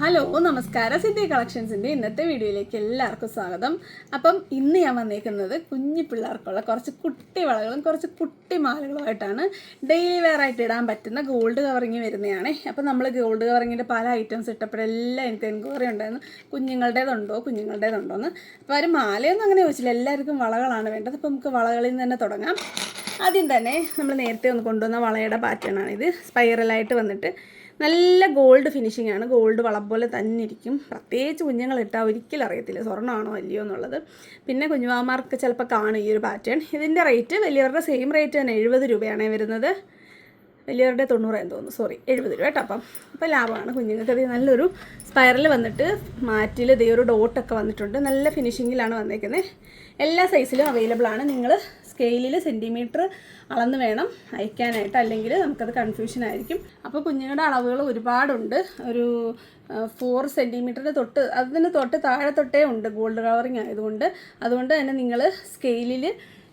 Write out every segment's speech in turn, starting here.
Hello നമസ്കാരം. സിദ്ധി കളക്ഷൻസിന്റെ ഇന്നത്തെ വീഡിയോയിലേക്ക് എല്ലാവർക്കും സ്വാഗതം. അപ്പം ഇന്ന് ഞാൻ വന്നേക്കുന്നത് കുഞ്ഞു പിള്ളേർക്കുള്ള കുറച്ച് കുട്ടി വളകളും കുറച്ച് കുട്ടി മാലകളുമായിട്ടാണ്. ഡെയിലി വെയർ ആയിട്ട് ഇടാൻ പറ്റുന്ന ഗോൾഡ് കവറിങ് വരുന്നതാണ്. അപ്പം നമ്മൾ ഗോൾഡ് കവറിങ്ങിന്റെ പല ഐറ്റംസ് ഇട്ടപ്പോഴെല്ലാം എനിക്ക് എൻക്വയറി ഉണ്ടായിരുന്നു. കുഞ്ഞുങ്ങളുടേതുണ്ടോ കുഞ്ഞുങ്ങളുടേതുണ്ടോ എന്ന് അപ്പോൾ അവർ മാലയൊന്നും അങ്ങനെ ചോദിച്ചില്ല. എല്ലാവർക്കും വളകളാണ് വേണ്ടത്. അപ്പോൾ നമുക്ക് വളകളിൽ നിന്ന് തന്നെ തുടങ്ങാം. ആദ്യം തന്നെ നമ്മൾ നേരത്തെ ഒന്ന് കൊണ്ടുവന്ന വളയുടെ പാറ്റേൺ ആണ് ഇത്. സ്പൈറലായിട്ട് വന്നിട്ട് നല്ല ഗോൾഡ് ഫിനിഷിംഗ് ആണ്. ഗോൾഡ് വളം പോലെ തന്നെ ഇരിക്കും. പ്രത്യേകിച്ച് കുഞ്ഞുങ്ങൾ ഇട്ടാൽ ഒരിക്കലും അറിയത്തില്ല. സ്വർണമാണോ അല്ലയോ എന്നുള്ളത്. പിന്നെ കുഞ്ഞുമാമാർക്ക് ചിലപ്പോൾ കാണും ഈ ഒരു പാറ്റേൺ ഇതിന്റെ റേറ്റ് വലിയവരുടെ സെയിം റേറ്റ് തന്നെ. എഴുപത് രൂപയാണ് വരുന്നത്. വലിയവരുടെ തൊണ്ണൂറായെന്ന് തോന്നുന്നു. സോറി എഴുപത് രൂപ കേട്ടോ. അപ്പം അപ്പോൾ ലാഭമാണ്. കുഞ്ഞുങ്ങൾക്ക് അത് നല്ലൊരു സ്പൈറൽ വന്നിട്ട് മാറ്റിൽ ഇതേ ഒരു ഡോട്ടൊക്കെ വന്നിട്ടുണ്ട്. നല്ല ഫിനിഷിങ്ങിലാണ് വന്നേക്കുന്നത് എല്ലാ സൈസിലും അവൈലബിൾ ആണ്. നിങ്ങൾ സ്കെയിലിൽ സെന്റിമീറ്റർ അളന്ന് വേണം അയക്കാനായിട്ട്. അല്ലെങ്കിൽ നമുക്കത് കൺഫ്യൂഷൻ ആയിരിക്കും. അപ്പോൾ കുഞ്ഞുങ്ങളുടെ അളവുകൾ ഒരുപാടുണ്ട്. ഒരു ഫോർ സെന്റിമീറ്ററിന് തൊട്ട് അതിന് തൊട്ട് താഴെ തൊട്ടേ ഉണ്ട് ഗോൾഡ് കളറിങ് ആയതുകൊണ്ട്. അതുകൊണ്ട് തന്നെ നിങ്ങൾ സ്കെയിലിൽ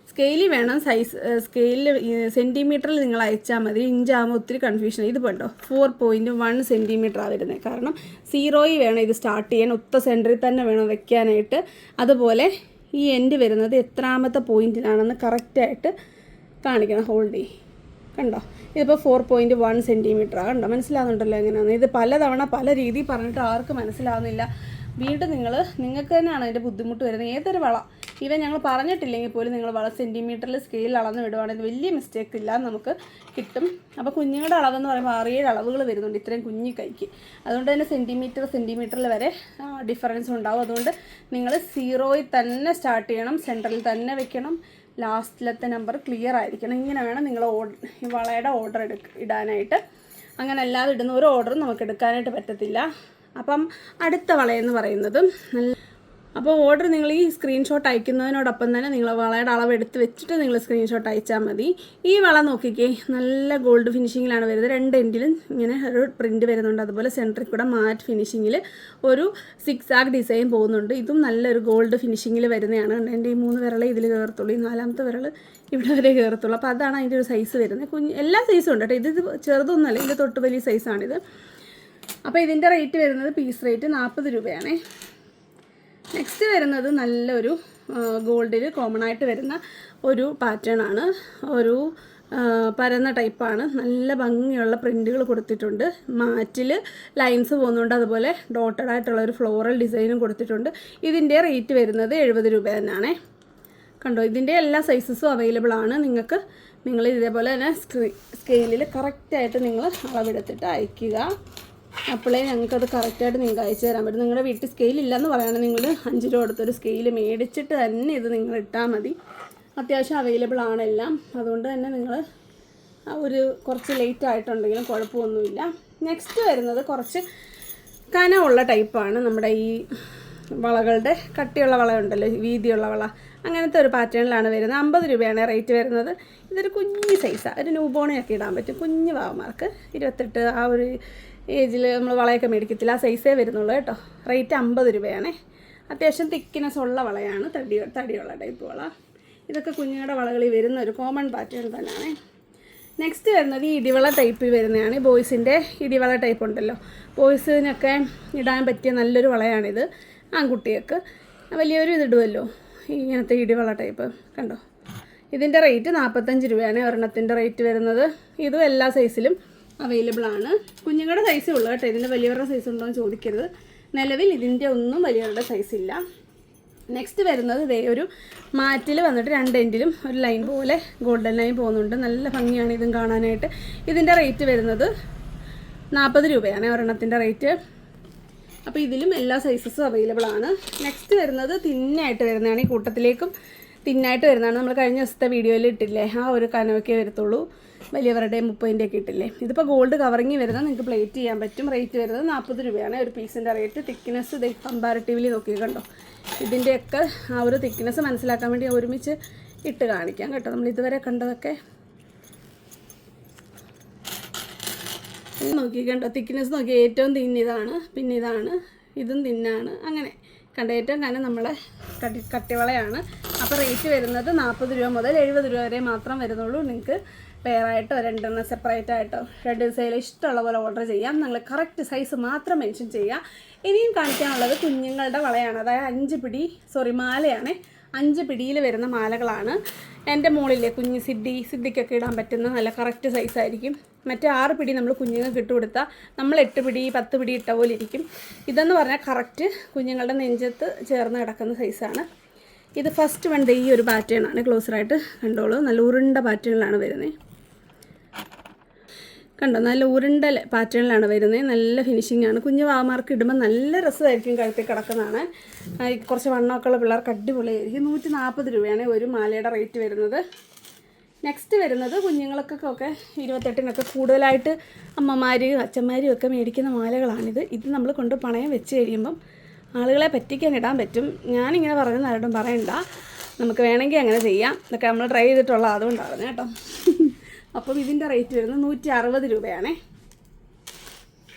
സ്കെയിലിൽ വേണം സൈസ് സ്കെയിലിൽ സെന്റിമീറ്ററിൽ നിങ്ങൾ അയച്ചാൽ മതി. ഇഞ്ചാകുമ്പോൾ ഒത്തിരി കൺഫ്യൂഷൻ ഇത് വേണ്ടോ ഫോർ പോയിന്റ് വൺ സെന്റിമീറ്ററാണ് വരുന്നത് കാരണം സീറോയിൽ വേണം ഇത് സ്റ്റാർട്ട് ചെയ്യാൻ. ഒത്ത സെന്ററിൽ തന്നെ വേണം വെക്കാനായിട്ട്. അതുപോലെ ഈ എൻഡ് വരുന്നത് എത്രാമത്തെ പോയിന്റിലാണെന്ന് കറക്റ്റായിട്ട് കാണിക്കണം. ഹോൾഡ് ചെയ്യും. കണ്ടോ? ഇതിപ്പോൾ ഫോർ പോയിന്റ് വൺ സെന്റിമീറ്ററാണ് കണ്ടോ? മനസ്സിലാകുന്നുണ്ടല്ലോ എങ്ങനെയാണ് ഇത് പലതവണ പല രീതിയിൽ പറഞ്ഞിട്ട് ആർക്കും മനസ്സിലാവുന്നില്ല. വീണ്ടും നിങ്ങൾ നിങ്ങൾക്ക് തന്നെയാണ് അതിന്റെ ബുദ്ധിമുട്ട് വരുന്നത്. ഏതൊരു വള ഇവ ഞങ്ങൾ പറഞ്ഞിട്ടില്ലെങ്കിൽ പോലും നിങ്ങൾ വള സെന്റിമീറ്ററിൽ സ്കെയിൽ അളന്ന് വിടുവാണെങ്കിൽ വലിയ മിസ്റ്റേക്ക് ഇല്ല നമുക്ക് കിട്ടും. അപ്പോൾ കുഞ്ഞുങ്ങളുടെ അളവെന്ന് പറയുമ്പോൾ ആറേഴ് അളവുകൾ വരുന്നുണ്ട് ഇത്രയും കുഞ്ഞു കൈക്ക്. അതുകൊണ്ട് തന്നെ സെന്റിമീറ്റർ സെന്റിമീറ്ററിൽ വരെ ഡിഫറൻസ് ഉണ്ടാവും. അതുകൊണ്ട് നിങ്ങൾ സീറോയിൽ തന്നെ സ്റ്റാർട്ട് ചെയ്യണം സെന്ററിൽ തന്നെ വെക്കണം. ലാസ്റ്റിലത്തെ നമ്പർ ക്ലിയർ ആയിരിക്കണം. ഇങ്ങനെ വേണം നിങ്ങൾ ഓർഡർ വളയുടെ ഓർഡർ എടുക്ക ഇടാനായിട്ട്. അങ്ങനെ അല്ലാതെ ഇടുന്ന ഒരു ഓർഡറും നമുക്ക് എടുക്കാനായിട്ട് പറ്റത്തില്ല. അപ്പം അടുത്ത വളയെന്ന് പറയുന്നത് നല്ല അപ്പോൾ ഓർഡർ നിങ്ങൾ ഈ സ്ക്രീൻഷോട്ട് അയക്കുന്നതിനോടൊപ്പം തന്നെ നിങ്ങൾ വളയുടെ അളവ് എടുത്ത് വെച്ചിട്ട് നിങ്ങൾ സ്ക്രീൻഷോട്ട് അയച്ചാൽ മതി. ഈ വള നോക്കിക്കേ നല്ല ഗോൾഡ് ഫിനിഷിങ്ങിലാണ് വരുന്നത്. രണ്ട് എൻഡിലും ഇങ്ങനെ ഒരു പ്രിന്റ് വരുന്നുണ്ട്. അതുപോലെ സെന്ററിൽ കൂടെ മാറ്റ് ഫിനിഷിങ്ങിൽ ഒരു സിക്സ് ആഗ് ഡിസൈൻ പോകുന്നുണ്ട്. ഇതും നല്ലൊരു ഗോൾഡ് ഫിനിഷിങ്ങിൽ വരുന്നതാണ്. എന്റെ ഈ മൂന്ന് വിരളെ ഇതിൽ കയറത്തുള്ളൂ ഈ നാലാമത്തെ വിരൽ ഇവിടെ വരെ കയറത്തുള്ളൂ അപ്പോൾ അതാണ് അതിന്റെ ഒരു സൈസ് വരുന്നത്. കുഞ്ഞ് എല്ലാ സൈസും ഉണ്ട് കേട്ടോ. ഇത് ചെറുതൊന്നുമല്ല. ഇതിന്റെ തൊട്ട് വലിയ സൈസാണിത് അപ്പോൾ ഇതിന്റെ റേറ്റ് വരുന്നത് പീസ് റേറ്റ് നാൽപ്പത് രൂപയാണേ. നെക്സ്റ്റ് വരുന്നത് നല്ലൊരു ഗോൾഡിൽ കോമൺ ആയിട്ട് വരുന്ന ഒരു പാറ്റേൺ ആണ്. ഒരു പരന്ന ടൈപ്പാണ് നല്ല ഭംഗിയുള്ള പ്രിന്റുകൾ കൊടുത്തിട്ടുണ്ട്. മാറ്റിൽ ലൈൻസ് പോകുന്നുണ്ട്. അതുപോലെ ഡോട്ടഡ് ആയിട്ടുള്ള ഒരു ഫ്ലോറൽ ഡിസൈനും കൊടുത്തിട്ടുണ്ട്. ഇതിന്റെ റേറ്റ് വരുന്നത് എഴുപത് രൂപ തന്നെയാണേ. കണ്ടോ? ഇതിന്റെ എല്ലാ സൈസസും അവൈലബിൾ ആണ്. നിങ്ങൾക്ക് നിങ്ങൾ ഇതേപോലെ തന്നെ സ്ക്രീ സ്കെയിലിൽ കറക്റ്റായിട്ട് നിങ്ങൾ അളവെടുത്തിട്ട് അയക്കുക. അപ്പോഴേ ഞങ്ങൾക്കത് കറക്റ്റായിട്ട് നിങ്ങൾക്ക് അയച്ചു തരാൻ പറ്റും. നിങ്ങളുടെ വീട്ടിൽ സ്കെയിൽ ഇല്ലയെന്ന് പറയുകയാണെങ്കിൽ നിങ്ങൾ അഞ്ച് രൂപ അടുത്തൊരു സ്കെയിൽ മേടിച്ചിട്ട് തന്നെ ഇത് നിങ്ങൾ ഇട്ടാൽ മതി. അത്യാവശ്യം അവൈലബിൾ എല്ലാം. അതുകൊണ്ട് തന്നെ നിങ്ങൾ ഒരു കുറച്ച് ലേറ്റ് ആയിട്ടുണ്ടെങ്കിലും കുഴപ്പമൊന്നുമില്ല. നെക്സ്റ്റ് വരുന്നത് കുറച്ച് കനമുള്ള ടൈപ്പാണ് നമ്മുടെ ഈ വളകളുടെ കട്ടിയുള്ള വളയുണ്ടല്ലോ വീതിയുള്ള വള. അങ്ങനത്തെ ഒരു പാറ്റേണിലാണ് വരുന്നത്. അമ്പത് രൂപയാണ് റേറ്റ് വരുന്നത്. ഇതൊരു കുഞ്ഞ് സൈസാണ് ഒരു ന്യൂബോണിയൊക്കെ ഇടാൻ പറ്റും. കുഞ്ഞ് പാവമാർക്ക് ഇരുപത്തെട്ട് ആ ഒരു ഏജിൽ നമ്മൾ വളയൊക്കെ മേടിക്കത്തില്ല. ആ സൈസേ വരുന്നുള്ളൂ കേട്ടോ. റേറ്റ് അമ്പത് രൂപയാണേ. അത്യാവശ്യം തിക്നെസ് ഉള്ള വളയാണ്. തടി തടിയുള്ള ടൈപ്പ് വള. ഇതൊക്കെ കുഞ്ഞുങ്ങളുടെ വളകളിൽ വരുന്ന ഒരു കോമൺ പാറ്റേൺ തന്നെയാണ്. നെക്സ്റ്റ് വരുന്നത് ഈ ഇടിവള ടൈപ്പിൽ വരുന്നതാണ്. ബോയ്സിന്റെ ഇടിവള ടൈപ്പ് ഉണ്ടല്ലോ. ബോയ്സിനൊക്കെ ഇടാൻ പറ്റിയ നല്ലൊരു വളയാണിത്. ആൺകുട്ടികൾക്ക് വലിയൊരു ഇതിടുമല്ലോ ഇങ്ങനത്തെ ഇടിവള ടൈപ്പ് കണ്ടോ? ഇതിന്റെ റേറ്റ് നാൽപ്പത്തഞ്ച് രൂപയാണ്. ഒരെണ്ണത്തിന്റെ റേറ്റ് വരുന്നത്. ഇതും എല്ലാ സൈസിലും അവൈലബിൾ ആണ്. കുഞ്ഞുങ്ങളുടെ സൈസേ ഉള്ളൂ കേട്ടോ. ഇതിന്റെ വലിയവരുടെ സൈസ് ഉണ്ടോ എന്ന് ചോദിക്കരുത്. നിലവിൽ ഇതിന്റെ ഒന്നും വലിയവരുടെ സൈസ് ഇല്ല. നെക്സ്റ്റ് വരുന്നത് ഇതേ ഒരു മാറ്റിൽ വന്നിട്ട് രണ്ട് എൻഡിലും ഒരു ലൈൻ പോലെ ഗോൾഡൻ ലൈൻ പോകുന്നുണ്ട്. നല്ല ഭംഗിയാണ് ഇതും കാണാനായിട്ട്. ഇതിന്റെ റേറ്റ് വരുന്നത് നാൽപ്പത് രൂപയാണ് ഒരെണ്ണത്തിന്റെ റേറ്റ് അപ്പോൾ ഇതിലും എല്ലാ സൈസസും അവൈലബിൾ ആണ്. നെക്സ്റ്റ് വരുന്നത് തിന്നായിട്ട് വരുന്നതാണ് ഈ കൂട്ടത്തിലേക്കും. തിന്നായിട്ട് വരുന്നതാണ്. നമ്മൾ കഴിഞ്ഞ ദിവസത്തെ വീഡിയോയിൽ ഇട്ടില്ലേ? ആ ഒരു കനവൊക്കെ വരത്തുള്ളൂ. വലിയവരുടെ മുപ്പതിന്റെ ഒക്കെ ഇട്ടില്ലേ? ഇതിപ്പോൾ ഗോൾഡ് കവറിങ് വരുന്നത് നിങ്ങൾക്ക് പ്ലേറ്റ് ചെയ്യാൻ പറ്റും. റേറ്റ് വരുന്നത് നാൽപ്പത് രൂപയാണ്. ഒരു പീസിന്റെ റേറ്റ് തിക്നെസ് ഇത് കമ്പാരിറ്റീവ്ലി നോക്കി കണ്ടോ? ഇതിന്റെയൊക്കെ ആ ഒരു തിക്നെസ് മനസ്സിലാക്കാൻ വേണ്ടി ഒരുമിച്ച് ഇട്ട് കാണിക്കാം കേട്ടോ. നമ്മൾ ഇതുവരെ കണ്ടതൊക്കെ നോക്കി കണ്ടോ? തിക്നെസ് നോക്കി ഏറ്റവും തിന്നിതാണ്. പിന്നെ ഇതാണ് ഇതും തിന്നാണ്. അങ്ങനെ. കണ്ട ഏറ്റവും കനം നമ്മളെ കട്ടി കട്ടിവളയാണ്. അപ്പോൾ റേറ്റ് വരുന്നത് നാൽപ്പത് രൂപ മുതൽ എഴുപത് രൂപ വരെ മാത്രം വരുന്നുള്ളൂ. നിങ്ങൾക്ക് പെയറായിട്ടോ രണ്ടെണ്ണം സെപ്പറേറ്റ് ആയിട്ടോ രണ്ട് ഡിസൈനിൽ ഇഷ്ടമുള്ള പോലെ ഓർഡർ ചെയ്യാം. നിങ്ങൾ കറക്റ്റ് സൈസ് മാത്രം മെൻഷൻ ചെയ്യുക. ഇനിയും കാണിക്കാനുള്ളത് കുഞ്ഞുങ്ങളുടെ വളയാണ്. അതായത് അഞ്ച് പിടി സോറി മാലയാണ്. അഞ്ച് പിടിയിൽ വരുന്ന മാലകളാണ്. എന്റെ മുകളിലെ കുഞ്ഞ് സിദ്ധി സിദ്ധിക്കൊക്കെ ഇടാൻ പറ്റുന്ന നല്ല കറക്റ്റ് സൈസായിരിക്കും മറ്റേ ആറ് പിടി നമ്മൾ കുഞ്ഞുങ്ങൾക്ക് ഇട്ട് കൊടുത്താൽ നമ്മൾ എട്ട് പിടി പത്ത് പിടി ഇട്ട പോലെ ഇരിക്കും. ഇതെന്ന് പറഞ്ഞാൽ കറക്റ്റ് കുഞ്ഞുങ്ങളുടെ നെഞ്ചത്ത് ചേർന്ന് കിടക്കുന്ന സൈസാണ് ഇത് ഫസ്റ്റ് വൺ ഈ ഒരു പാറ്റേൺ ആണ്. ക്ലോസറായിട്ട് കണ്ടോളൂ. നല്ല ഉരുണ്ട പാറ്റേണിലാണ് വരുന്നത്. കണ്ടോ? നല്ല ഉരുണ്ട പാറ്റേണിലാണ് വരുന്നത് നല്ല ഫിനിഷിംഗ് ആണ്. കുഞ്ഞു വാമാർക്ക് ഇടുമ്പോൾ നല്ല രസമായിരിക്കും കഴുത്തിൽ കിടക്കുന്നതാണ്. കുറച്ച് വണ്ണമൊക്കെ ഉള്ള പിള്ളേർക്ക് അടിപൊളിയായിരിക്കും. നൂറ്റി നാൽപ്പത് രൂപയാണ് ഒരു മാലയുടെ റേറ്റ് വരുന്നത്. നെക്സ്റ്റ് വരുന്നത് കുഞ്ഞുങ്ങൾക്കൊക്കെ ഇരുപത്തെട്ടിനൊക്കെ കൂടുതലായിട്ട് അമ്മമാരും അച്ഛന്മാരും ഒക്കെ മേടിക്കുന്ന മാലകളാണിത്. ഇത് നമ്മൾ കൊണ്ട് പണയം വെച്ച് കഴിയുമ്പം ആളുകളെ പറ്റിക്കാൻ ഇടാൻ പറ്റും. ഞാനിങ്ങനെ ആരോടും പറയണ്ട. നമുക്ക് വേണമെങ്കിൽ അങ്ങനെ ചെയ്യാം. ഇതൊക്കെ നമ്മൾ ട്രൈ ചെയ്തിട്ടുള്ള അതുകൊണ്ടാണ് കേട്ടോ. അപ്പം ഇതിന്റെ റേറ്റ് വരുന്നത് നൂറ്റി അറുപത് രൂപയാണേ.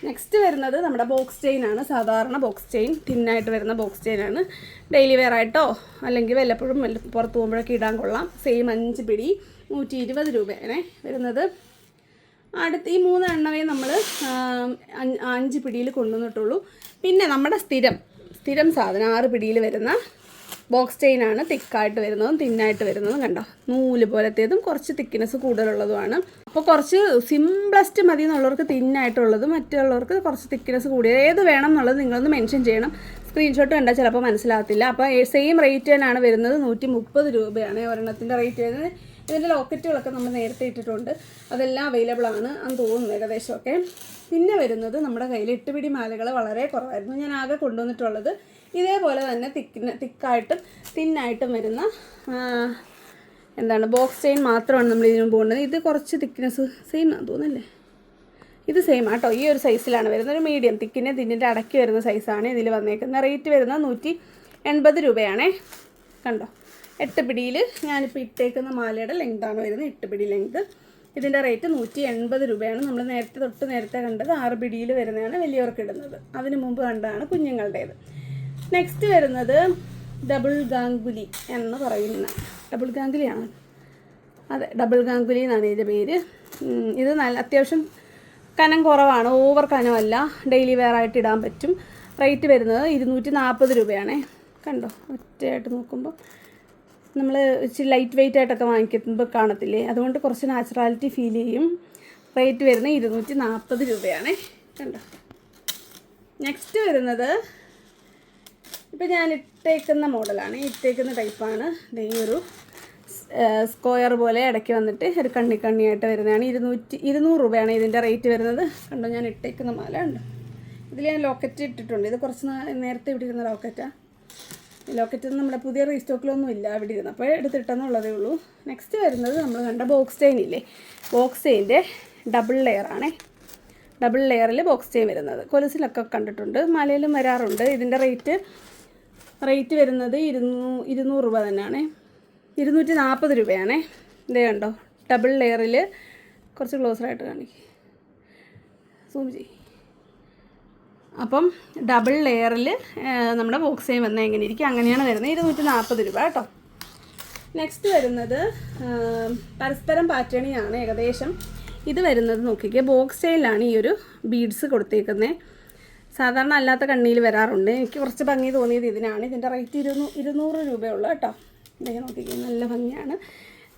നെക്സ്റ്റ് വരുന്നത് നമ്മുടെ ബോക്സ് ചെയിൻ ആണ്. സാധാരണ ബോക്സ് ചെയിൻ തിന്നായിട്ട് വരുന്ന ബോക്സ് ചെയിൻ ആണ്. ഡെയിലി വെയർ ആയിട്ടോ അല്ലെങ്കിൽ വല്ലപ്പോഴും വല്ല പുറത്ത് പോകുമ്പോഴൊക്കെ ഇടാൻ കൊള്ളാം. സെയിം അഞ്ച് പിടി നൂറ്റി ഇരുപത് രൂപയാണ് വരുന്നത്. അടുത്ത് ഈ മൂന്ന് എണ്ണവേ നമ്മൾ അഞ്ച് പിടിയിൽ കൊണ്ടുവന്നിട്ടുള്ളൂ. പിന്നെ നമ്മുടെ സ്ഥിരം സ്ഥിരം സാധനം ആറ് പിടിയിൽ വരുന്ന ബോക്സ് ചെയിനാണ് തിക്കായിട്ട് വരുന്നതും തിന്നായിട്ട് വരുന്നതും കണ്ടോ? നൂൽ പോലത്തേതും കുറച്ച് തിക്നെസ് കൂടുതലുള്ളതുമാണ്. അപ്പോൾ കുറച്ച് സിംപ്ലസ്റ്റ് മതി എന്നുള്ളവർക്ക് തിന്നായിട്ടുള്ളതും മറ്റുള്ളവർക്ക് കുറച്ച് തിക്നെസ് കൂടിയ ഏത് വേണം എന്നുള്ളത് നിങ്ങളൊന്ന് മെൻഷൻ ചെയ്യണം. സ്ക്രീൻഷോട്ട് കണ്ടാൽ ചിലപ്പോൾ മനസ്സിലാകത്തില്ല. അപ്പോൾ സെയിം റേറ്റ് തന്നെയാണ് വരുന്നത്. നൂറ്റി മുപ്പത് രൂപയാണ് ഒരെണ്ണത്തിന്റെ റേറ്റ് വരുന്നത്. ഇതിന്റെ ലോക്കറ്റുകളൊക്കെ നമ്മൾ നേരത്തെ ഇട്ടിട്ടുണ്ട്. അതെല്ലാം അവൈലബിൾ ആണ് എന്ന് തോന്നുന്നു ഏകദേശമൊക്കെ പിന്നെ വരുന്നത് നമ്മുടെ കയ്യിൽ എട്ടുപിടി മാലകൾ വളരെ കുറവായിരുന്നു. ഞാൻ ആകെ കൊണ്ടുവന്നിട്ടുള്ളത് ഇതേപോലെ തന്നെ തിക്കിന് തിക്കായിട്ടും തിന്നായിട്ടും വരുന്ന എന്താണ് ബോക്സ് ചെയിൻ മാത്രമാണ് നമ്മൾ ഇതിന് പോകുന്നത് ഇത് കുറച്ച് തിക്നെസ് സെയിം തോന്നല്ലേ ഇത് സെയിം ആട്ടോ ഈ ഒരു സൈസിലാണ് വരുന്നത്. ഒരു മീഡിയം തിക്കിനെ തിന്നിന്റെ അടക്കി വരുന്ന സൈസാണ് ഇതിൽ വന്നേക്കുന്നത്. റേറ്റ് വരുന്നത് നൂറ്റി എൺപത് രൂപയാണേ. കണ്ടോ? എട്ട് പിടിയിൽ ഞാനിപ്പോൾ ഇട്ടേക്കുന്ന മാലയുടെ ലെങ്താണ് വരുന്നത്. എട്ട് പിടി ലെങ്ത് ഇതിന്റെ റേറ്റ് നൂറ്റി എൺപത് രൂപയാണ്. നമ്മൾ നേരത്തെ തൊട്ട് നേരത്തെ കണ്ടത് ആറ് പിടിയിൽ വരുന്നതാണ് വലിയവർക്ക് ഇടുന്നത്. അതിന് മുമ്പ് കണ്ടതാണ് കുഞ്ഞുങ്ങളുടേത്. നെക്സ്റ്റ് വരുന്നത് ഡബിൾ ഗാംഗുലി എന്ന് പറയുന്ന ഡബിൾ ഗാംഗുലിയാണ് അതെ ഡബിൾ ഗാംഗുലി എന്നാണ് ഇതിന്റെ പേര്. ഇത് നല്ല അത്യാവശ്യം കനം കുറവാണ്. ഓവർ കനമല്ല. ഡെയിലി വെയർ ആയിട്ട് ഇടാൻ പറ്റും. റേറ്റ് വരുന്നത് ഇരുന്നൂറ്റി നാൽപ്പത് രൂപയാണേ. കണ്ടോ? ഒറ്റയായിട്ട് നോക്കുമ്പോൾ നമ്മൾ ഇച്ചിരി ലൈറ്റ് വെയിറ്റ് ആയിട്ടൊക്കെ വാങ്ങിക്കുമ്പോൾ കാണത്തില്ലേ? അതുകൊണ്ട് കുറച്ച് നാച്ചുറാലിറ്റി ഫീൽ ചെയ്യും. റേറ്റ് വരുന്നത് ഇരുന്നൂറ്റി നാൽപ്പത് രൂപയാണേ. കണ്ടോ? നെക്സ്റ്റ് വരുന്നത് ഇപ്പം ഞാൻ ഇട്ടേക്കുന്ന മോഡലാണ്. ഇട്ടേക്കുന്ന ടൈപ്പാണ് ഈ ഒരു സ്ക്വയർ പോലെ ഇടയ്ക്ക് വന്നിട്ട് ഒരു കണ്ണി കണ്ണിയായിട്ട് വരുന്നതാണ്. ഇരുന്നൂറ്റി ഇരുന്നൂറ് രൂപയാണ് ഇതിന്റെ റേറ്റ് വരുന്നത്. കണ്ടോ ഞാൻ ഇട്ടേക്കുന്ന മാല ഉണ്ട് ഇതിൽ ഞാൻ ലോക്കറ്റ് ഇട്ടിട്ടുണ്ട്. ഇത് കുറച്ച് നേരത്തെ ഇവിടെ ഇരുന്ന ലോക്കറ്റാണ് ലോക്കറ്റ് നമ്മുടെ പുതിയ റീസ്റ്റോക്കിലൊന്നും ഇല്ല അവിടെ ഇരുന്ന്. അപ്പോൾ എടുത്തിട്ടെന്നുള്ളതേ ഉള്ളൂ. നെക്സ്റ്റ് വരുന്നത് നമ്മൾ കണ്ട ബോക്സ് ചെയിൻ ഇല്ലേ? ബോക്സ് ചെയിന്റെ ഡബിൾ ലെയർ ആണേ. ഡബിൾ ലെയറിൽ ബോക്സ് ചെയിൻ വരുന്നത്. കൊലുസിലൊക്കെ കണ്ടിട്ടുണ്ട്. മലയിലും വരാറുണ്ട്. ഇതിന്റെ റേറ്റ് റേറ്റ് വരുന്നത് ഇരുന്നൂ ഇരുന്നൂറ് രൂപ തന്നെയാണ്. ഇരുന്നൂറ്റി നാൽപ്പത് രൂപയാണേ. ഇതേ കണ്ടോ ഡബിൾ ലെയറിൽ കുറച്ച് ക്ലോസറായിട്ട് കാണിക്കും. സൂം ചെയ്യും. അപ്പം ഡബിൾ ലെയറിൽ നമ്മുടെ ബോക്സ് ചെയ്യാൻ വന്നാൽ എങ്ങനെ ഇരിക്കും അങ്ങനെയാണ് വരുന്നത്. ഇരുന്നൂറ്റി നാൽപ്പത് രൂപ കേട്ടോ. നെക്സ്റ്റ് വരുന്നത് പരസ്പരം പാറ്റേണിയാണ് ഏകദേശം. ഇത് വരുന്നത് നോക്കിക്കുക ബോക്സ് സെയിലാണ് ഈ ഒരു ബീഡ്സ് കൊടുത്തേക്കുന്നത് സാധാരണ അല്ലാത്ത കണ്ണിയിൽ വരാറുണ്ട്. എനിക്ക് കുറച്ച് ഭംഗി തോന്നിയത് ഇതിനാണ്. ഇതിന്റെ റേറ്റ് ഇരുന്നൂ ഇരുന്നൂറ് രൂപയുള്ളൂ കേട്ടോ. ഇതൊക്കെ നോക്കിക്കേ നല്ല ഭംഗിയാണ്.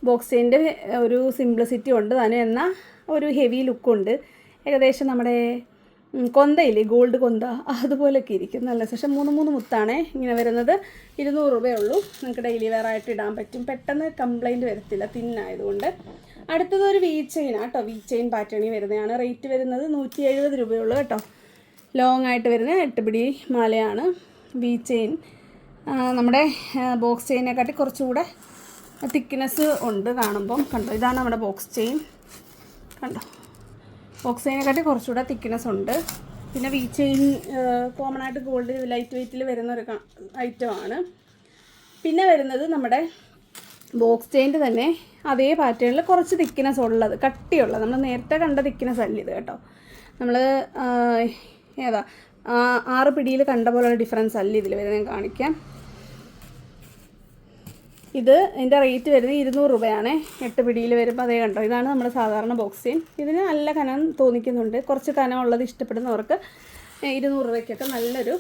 ബോക്സിന്റെ ഒരു സിംപ്ലിസിറ്റി ഉണ്ട്. തന്നെ എന്നാൽ ഒരു ഹെവി ലുക്കുണ്ട്. ഏകദേശം നമ്മുടെ കൊന്തയില്ലേ ഗോൾഡ് കൊന്ത അതുപോലൊക്കെ ഇരിക്കും. നല്ല സെഷൻ മൂന്ന് മൂന്ന് മുത്താണേ ഇങ്ങനെ വരുന്നത്. ഇരുന്നൂറ് രൂപയേ ഉള്ളൂ നിങ്ങൾക്ക് ഡെയിലി വെയർ ആയിട്ട് ഇടാൻ പറ്റും. പെട്ടെന്ന് കംപ്ലൈന്റ് വരത്തില്ല. തിന്നായതുകൊണ്ട്. അടുത്തത് ഒരു വി ചെയിൻ ആട്ടോ വി ചെയിൻ പാറ്റേണിൽ വരുന്നതാണ്. റേറ്റ് വരുന്നത് നൂറ്റി എഴുപത് രൂപയുള്ളൂ കേട്ടോ. ലോങ് ആയിട്ട് വരുന്ന എട്ടുപിടി മാലയാണ് വി ചെയിൻ നമ്മുടെ ബോക്സ് ചെയിനെക്കാട്ടി കുറച്ചുകൂടെ തിക്നെസ് ഉണ്ട് കാണുമ്പം. കണ്ടോ ഇതാണ് നമ്മുടെ ബോക്സ് ചെയിൻ കണ്ടോ ബോക്സ് ചെയിനെക്കാട്ടി കുറച്ചുകൂടെ തിക്നെസ് ഉണ്ട്. പിന്നെ വി ചെയിൻ കോമൺ ആയിട്ട് ഗോൾഡ് ലൈറ്റ് വെയ്റ്റിൽ വരുന്ന ഒരു ഐറ്റമാണ് പിന്നെ വരുന്നത് നമ്മുടെ ബോക്സ് ചെയിന്റെ തന്നെ അതേ പാറ്റേണിൽ കുറച്ച് തിക്നെസ് ഉള്ളത് കട്ടിയുള്ളത് നമ്മൾ നേരത്തെ കണ്ട തിക്നെസ് അല്ല ഇത് കേട്ടോ. നമ്മൾ ഏതാ? ആറ് പിടിയിൽ കണ്ട പോലുള്ള ഡിഫറൻസ് അല്ല ഇതിൽ വരുന്നത്? ഞാൻ കാണിക്കാം. ഇത് ഇതിന്റെ റേറ്റ് വരുന്നത് ഇരുന്നൂറ് രൂപയാണ്. എട്ട് പിടിയിൽ വരുമ്പോൾ അതേ കണ്ടോ? ഇതാണ് നമ്മുടെ സാധാരണ ബോക്സിൻ ഇതിന് നല്ല കനം തോന്നിക്കുന്നുണ്ട്. കുറച്ച് കനം ഉള്ളത് ഇഷ്ടപ്പെടുന്നവർക്ക് ഇരുന്നൂറ് രൂപയ്ക്കൊക്കെ നല്ലൊരു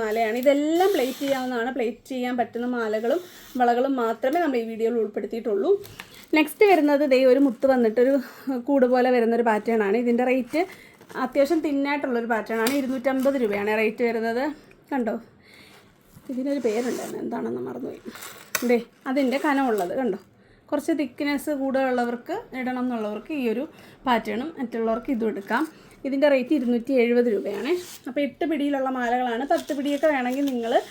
മാലയാണ്. ഇതെല്ലാം പ്ലേറ്റ് ചെയ്യാവുന്നതാണ്. പ്ലേറ്റ് ചെയ്യാൻ പറ്റുന്ന മാലകളും വളകളും മാത്രമേ നമ്മൾ ഈ വീഡിയോയിൽ ഉൾപ്പെടുത്തിയിട്ടുള്ളൂ. നെക്സ്റ്റ് വരുന്നത് ദേ ഒരു മുത്ത് വന്നിട്ടൊരു കൂട് പോലെ വരുന്നൊരു പാറ്റേൺ ആണ്. ഇതിന്റെ റേറ്റ് അത്യാവശ്യം തിന്നായിട്ടുള്ളൊരു പാറ്റേണാണ് ഇരുന്നൂറ്റമ്പത് രൂപയാണ് റേറ്റ് വരുന്നത്. കണ്ടോ? ഇതിനൊരു പേരുണ്ടായിരുന്നു. എന്താണെന്ന് മറന്നുപോയി. ദേ അതിന്റെ കനമുള്ളത് കണ്ടോ? കുറച്ച് തിക്നെസ് കൂടുതലുള്ളവർക്ക് ഇടണം എന്നുള്ളവർക്ക് ഈ ഒരു പാറ്റേണും മറ്റുള്ളവർക്ക് ഇതും എടുക്കാം. ഇതിന്റെ റേറ്റ് ഇരുന്നൂറ്റി എഴുപത് രൂപയാണ്. അപ്പോൾ എട്ട് പിടിയിലുള്ള മാലകളാണ്. പത്ത് പിടിയൊക്കെ വേണമെങ്കിൽ നിങ്ങൾ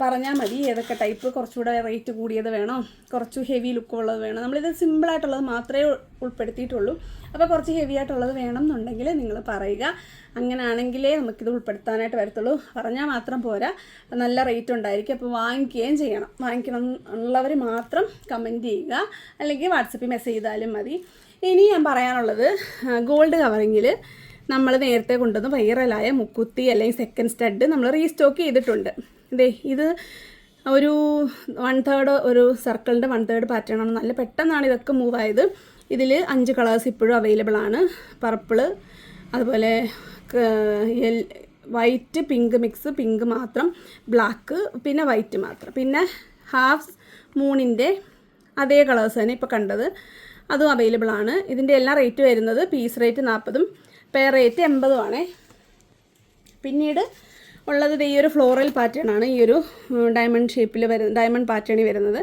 പറഞ്ഞാൽ മതി. ഏതൊക്കെ ടൈപ്പ് കുറച്ചുകൂടെ റേറ്റ് കൂടിയത് വേണം. കുറച്ച് ഹെവി ലുക്കുള്ളത് വേണം. നമ്മളിത് സിമ്പിളായിട്ടുള്ളത് മാത്രമേ ഉൾ- ഉൾപ്പെടുത്തിയിട്ടുള്ളൂ. അപ്പോൾ കുറച്ച് ഹെവി ആയിട്ടുള്ളത് വേണം എന്നുണ്ടെങ്കിൽ നിങ്ങൾ പറയുക. അങ്ങനെയാണെങ്കിലേ നമുക്കിത് ഉൾപ്പെടുത്താനായിട്ട് വരത്തുള്ളൂ. പറഞ്ഞാൽ മാത്രം പോരാ. നല്ല റേറ്റ് ഉണ്ടായിരിക്കും. അപ്പോൾ വാങ്ങിക്കുകയും ചെയ്യണം. വാങ്ങിക്കണം ഉള്ളവർ മാത്രം കമന്റ് ചെയ്യുക. അല്ലെങ്കിൽ വാട്സപ്പിൽ മെസ്സേജ് ചെയ്താലും മതി. ഇനി ഞാൻ പറയാനുള്ളത് ഗോൾഡ് കവറിങ്ങിൽ നമ്മൾ നേരത്തെ കൊണ്ടുവന്ന് വൈറലായ മുക്കുത്തി അല്ലെങ്കിൽ സെക്കൻഡ് സ്റ്റഡ് നമ്മൾ റീസ്റ്റോക്ക് ചെയ്തിട്ടുണ്ട്. ദേ ഇത് ഒരു വൺ തേർഡ് ഒരു സർക്കിളിന്റെ വൺ തേർഡ് പാറ്റേൺ ആണ്. നല്ല പെട്ടെന്നാണ് ഇതൊക്കെ മൂവ് ആയത്. ഇതിൽ അഞ്ച് കളേഴ്സ് ഇപ്പോഴും അവൈലബിൾ ആണ്. പർപ്പിൾ അതുപോലെ വൈറ്റ് പിങ്ക് മിക്സ് പിങ്ക് മാത്രം. ബ്ലാക്ക് പിന്നെ വൈറ്റ് മാത്രം. പിന്നെ ഹാഫ് മൂണിന്റെ അതേ കളേഴ്സ് തന്നെ ഇപ്പോൾ കണ്ടത്. അതും അവൈലബിൾ ആണ്. ഇതിന്റെ എല്ലാ റേറ്റ് വരുന്നത് പീസ് റേറ്റ് നാൽപ്പതും പെയർ റേറ്റ് എൺപതും ആണേ. പിന്നീട് ഉള്ളത് ഈ ഒരു ഫ്ലോറൽ പാറ്റേൺ ആണ്. ഈ ഒരു ഡയമണ്ട് ഷേപ്പിൽ വരുന്ന ഡയമണ്ട് പാറ്റേണിൽ വരുന്നത്.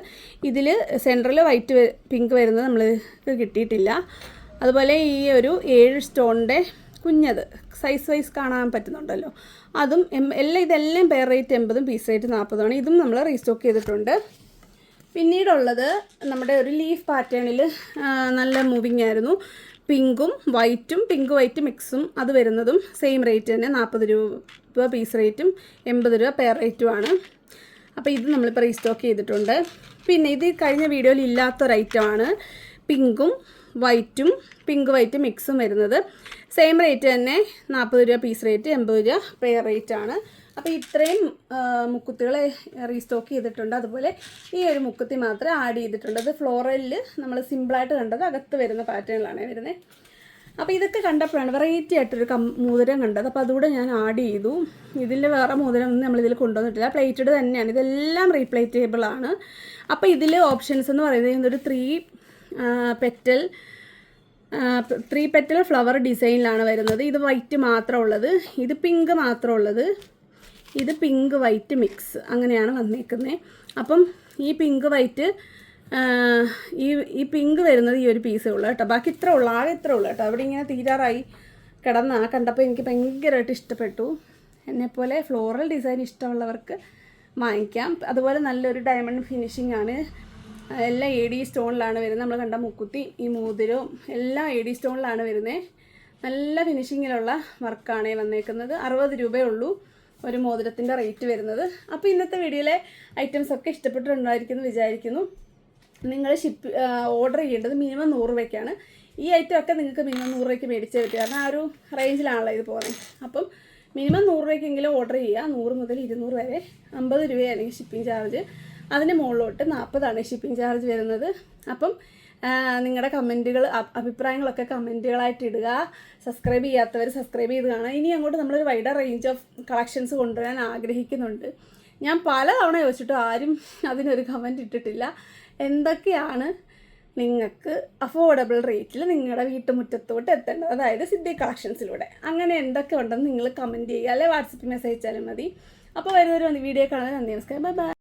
ഇതിൽ സെൻട്രൽ വൈറ്റ് പിങ്ക് വരുന്നത് നമ്മൾ കിട്ടിയിട്ടില്ല. അതുപോലെ ഈ ഒരു ഏഴ് സ്റ്റോണിന്റെ കുഞ്ഞത് സൈസ് വൈസ് കാണാൻ പറ്റുന്നുണ്ടല്ലോ. അതും എല്ലാം ഇതെല്ലാം പെയർ റേറ്റ് എൺപതും പീസ് റേറ്റ് നാൽപ്പതുമാണ് ഇതും നമ്മൾ റീസ്റ്റോക്ക് ചെയ്തിട്ടുണ്ട്. പിന്നീടുള്ളത് നമ്മുടെ ഒരു ലീഫ് പാറ്റേണിൽ നല്ല മൂവിങ് ആയിരുന്നു. പിങ്കും വൈറ്റും പിങ്ക് വൈറ്റ് മിക്സും അത് വരുന്നതും സെയിം റേറ്റ് തന്നെ നാൽപ്പത് രൂപ പീസ് റേറ്റും എൺപത് രൂപ പെയർ റേറ്റുമാണ് അപ്പോൾ ഇത് നമ്മളിപ്പോൾ റീസ്റ്റോക്ക് ചെയ്തിട്ടുണ്ട്. പിന്നെ ഇത് കഴിഞ്ഞ വീഡിയോയിൽ ഇല്ലാത്തൊരു ഐറ്റമാണ് പിങ്കും വൈറ്റും പിങ്ക് വൈറ്റ് മിക്സും വരുന്നത്. സെയിം റേറ്റ് തന്നെ നാൽപ്പത് രൂപ പീസ് റേറ്റ് എൺപത് രൂപ പെയർ റേറ്റ് ആണ്. അപ്പോൾ ഇത്രയും മുക്കുത്തികൾ റീസ്റ്റോക്ക് ചെയ്തിട്ടുണ്ട്. അതുപോലെ ഈ ഒരു മുക്കുത്തി മാത്രമേ ആഡ് ചെയ്തിട്ടുണ്ട്. അത് ഫ്ലോറലിൽ നമ്മൾ സിമ്പിളായിട്ട് കണ്ടത് അകത്ത് വരുന്ന പാറ്റേണിലാണ് വരുന്നത് അപ്പോൾ ഇതൊക്കെ കണ്ടപ്പോഴാണ് വെറൈറ്റി ആയിട്ടൊരു കം മോതിരം കണ്ടത്. അപ്പോൾ അതുകൂടെ ഞാൻ ആഡ് ചെയ്തു. ഇതിൽ വേറെ മോതിരം ഒന്നും നമ്മളിതിൽ കൊണ്ടുവന്നിട്ടില്ല. പ്ലേറ്റഡ് തന്നെയാണ്. ഇതെല്ലാം റീപ്ലേറ്റബിൾ ആണ്. അപ്പോൾ ഇതിൽ ഓപ്ഷൻസ് എന്ന് പറയുന്നത് ഒരു three petal three petal flower ഡിസൈനിലാണ് വരുന്നത്. ഇത് വൈറ്റ് മാത്രമുള്ളത് ഇത് പിങ്ക് മാത്രം ഉള്ളത്. ഇത് പിങ്ക് വൈറ്റ് മിക്സ് അങ്ങനെയാണ് വന്നേക്കുന്നത് അപ്പം ഈ പിങ്ക് വൈറ്റ് ഈ ഈ പിങ്ക് വരുന്നത് ഈ ഒരു പീസേ ഉള്ളൂ കേട്ടോ. ബാക്കി ഇത്ര ഉള്ളു ആകെ ഇത്ര ഉള്ളു കേട്ടോ. അവിടെ ഇങ്ങനെ തീരാറായി കിടന്ന കണ്ടപ്പോൾ എനിക്ക് ഭയങ്കരമായിട്ട് ഇഷ്ടപ്പെട്ടു. എന്നെപ്പോലെ ഫ്ലോറൽ ഡിസൈൻ ഇഷ്ടമുള്ളവർക്ക് വാങ്ങിക്കാം. അതുപോലെ നല്ലൊരു ഡയമണ്ട് ഫിനിഷിംഗ് ആണ്. എല്ലാം എ ഡി സ്റ്റോണിലാണ് വരുന്നത്. നമ്മൾ കണ്ട മുക്കുത്തി ഈ മോതിരവും എല്ലാം എ ഡി സ്റ്റോണിലാണ് വരുന്നത്. നല്ല ഫിനിഷിങ്ങിലുള്ള വർക്കാണ് വന്നേക്കുന്നത്. അറുപത് രൂപയേ ഉള്ളൂ. ഒരു മോതിരത്തിന്റെ റേറ്റ് വരുന്നത്. അപ്പോൾ ഇന്നത്തെ വീഡിയോയിലെ ഐറ്റംസ് ഒക്കെ ഇഷ്ടപ്പെട്ടിട്ടുണ്ടായിരിക്കുന്നു വിചാരിക്കുന്നു. നിങ്ങൾ ഷിപ്പ് ഓർഡർ ചെയ്യേണ്ടത് മിനിമം നൂറ് രൂപയ്ക്കാണ്. ഈ ഐറ്റം ഒക്കെ നിങ്ങൾക്ക് മിനിമം നൂറ് രൂപയ്ക്ക് മേടിച്ചേ പറ്റും. കാരണം ആ ഒരു റേഞ്ചിലാണല്ലോ ഇത് പോകുന്നത് അപ്പം മിനിമം നൂറ് രൂപയ്ക്കെങ്കിലും ഓർഡർ ചെയ്യുക. നൂറ് മുതൽ ഇരുന്നൂറ് വരെ അമ്പത് രൂപയാണെങ്കിൽ ഷിപ്പിംഗ് ചാർജ് അതിന് മുകളിലോട്ട് നാൽപ്പതാണ് ഷിപ്പിംഗ് ചാർജ് വരുന്നത്. അപ്പം നിങ്ങളുടെ കമന്റുകൾ അഭിപ്രായങ്ങളൊക്കെ കമന്റുകളായിട്ട് ഇടുക. സബ്സ്ക്രൈബ് ചെയ്യാത്തവർ സബ്സ്ക്രൈബ് ചെയ്ത് കാണുക. ഇനി അങ്ങോട്ട് നമ്മളൊരു വൈഡർ റേഞ്ച് ഓഫ് കളക്ഷൻസ് കൊണ്ടുവരാൻ ആഗ്രഹിക്കുന്നുണ്ട്. ഞാൻ പല തവണ ചോദിച്ചിട്ടും ആരും അതിനൊരു കമന്റ് ഇട്ടിട്ടില്ല. എന്തൊക്കെയാണ് നിങ്ങൾക്ക് അഫോർഡബിൾ റേറ്റിൽ നിങ്ങളുടെ വീട്ടുമുറ്റത്തോട്ട് എത്തേണ്ടത്? അതായത് സിദ്ധി കളക്ഷൻസിലൂടെ അങ്ങനെ എന്തൊക്കെ ഉണ്ടെന്ന് നിങ്ങൾ കമന്റ് ചെയ്യുക. അല്ലെങ്കിൽ വാട്സപ്പിൽ മെസ്സേജ് അയച്ചാലും മതി. അപ്പോൾ വരുന്നൊരു വീഡിയോ കാണാൻ നന്ദി നമസ്കാരം. Bye bye